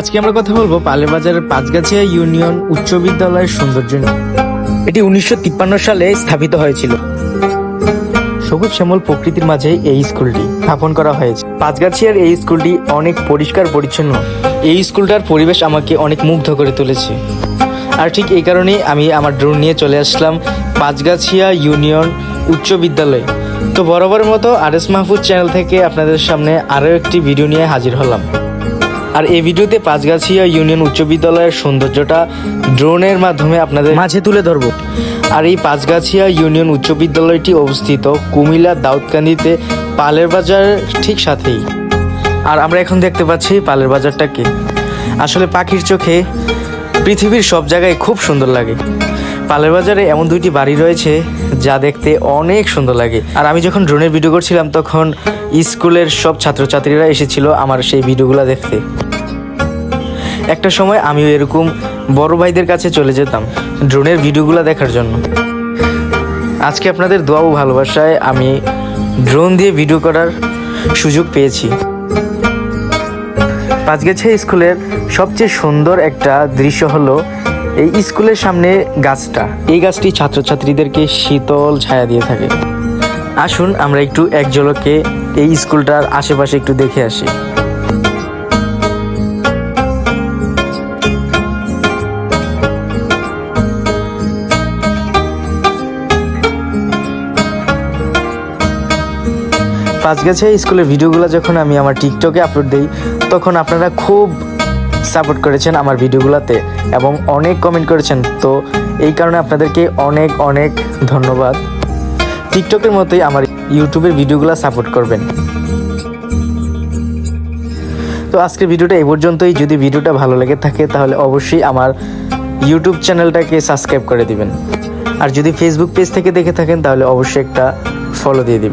আজকে আমরা কথা বলব পালেবাজারের পাঁচগাছিয়া ইউনিয়ন উচ্চ বিদ্যালয়ের সৌন্দর্য নিয়ে। এটি উনিশশো তিপ্পান্ন সালে স্থাপিত হয়েছিল। সবুজ শ্যামল প্রকৃতির মাঝে এই স্কুলটি স্থাপন করা হয়েছে। পাঁচগাছিয়ার এই স্কুলটি অনেক পরিষ্কার পরিচ্ছন্ন। এই স্কুলটার পরিবেশ আমাকে অনেক মুগ্ধ করে তুলেছে। আর ঠিক এই কারণেই আমি আমার ড্রোন নিয়ে চলে আসলাম পাঁচগাছিয়া ইউনিয়ন উচ্চ বিদ্যালয়ে। তো বরাবরের মতো আর এস মাহফুজ চ্যানেল থেকে আপনাদের সামনে আরও একটি ভিডিও নিয়ে হাজির হলাম। আর এই ভিডিওতে পাঁচগাছিয়া ইউনিয়ন উচ্চ বিদ্যালয়ের সৌন্দর্যটা ড্রোনের মাধ্যমে আপনাদের মাঝে তুলে ধরবো। আর এই পাঁচগাছিয়া ইউনিয়ন উচ্চ বিদ্যালয়টি অবস্থিত কুমিল্লা দাউদকান্দিতে পালের বাজার ঠিক সাথেই। আর আমরা এখন দেখতে পাচ্ছি পালের বাজারটাকে আসলে পাখির চোখে পৃথিবীর সব জায়গায় খুব সুন্দর লাগে। পালের বাজারে এমন দুইটি বাড়ি রয়েছে যা দেখতে অনেক সুন্দর লাগে। আর আমি যখন ড্রোনের ভিডিও করছিলাম, তখন স্কুলের সব ছাত্রছাত্রীরা এসেছিল আমার সেই ভিডিওগুলো দেখতে। একটা সময় আমিও এরকম বড় ভাইদের কাছে চলে যেতাম ড্রোনের ভিডিওগুলো দেখার জন্য। আজকে আপনাদের দোয়া ও ভালোবাসায় আমি ড্রোন দিয়ে ভিডিও করার সুযোগ পেয়েছি। পাঁচগাছিয়া স্কুলের সবচেয়ে সুন্দর একটা দৃশ্য হলো এই স্কুলের সামনে গাছটা। এই গাছটি ছাত্রছাত্রীদেরকে শীতল ছায়া দিয়ে থাকে। আসুন আমরা একটু এক ঝলকে এই স্কুলটার আশেপাশে একটু দেখে আসি। পাঁচগাছিয়া স্কুলের ভিডিওগুলো যখন আমি আমার টিকটকে আপলোড দিই, তখন আপনারা খুব সাপোর্ট করেছেন আমার ভিডিওগুলোতে এবং অনেক কমেন্ট করেছেন। তো এই কারণে আপনাদেরকে অনেক অনেক ধন্যবাদ। টিকটকের মতোই আমার ইউটিউবের ভিডিওগুলো সাপোর্ট করবেন। তো আজকের ভিডিওটা এই পর্যন্তই। যদি ভিডিওটা ভালো লেগে থাকে তাহলে অবশ্যই আমার ইউটিউব চ্যানেলটাকে সাবস্ক্রাইব করে দিবেন। আর যদি ফেসবুক পেজ থেকে দেখে থাকেন তাহলে অবশ্যই একটা ফলো দিয়ে দিবেন।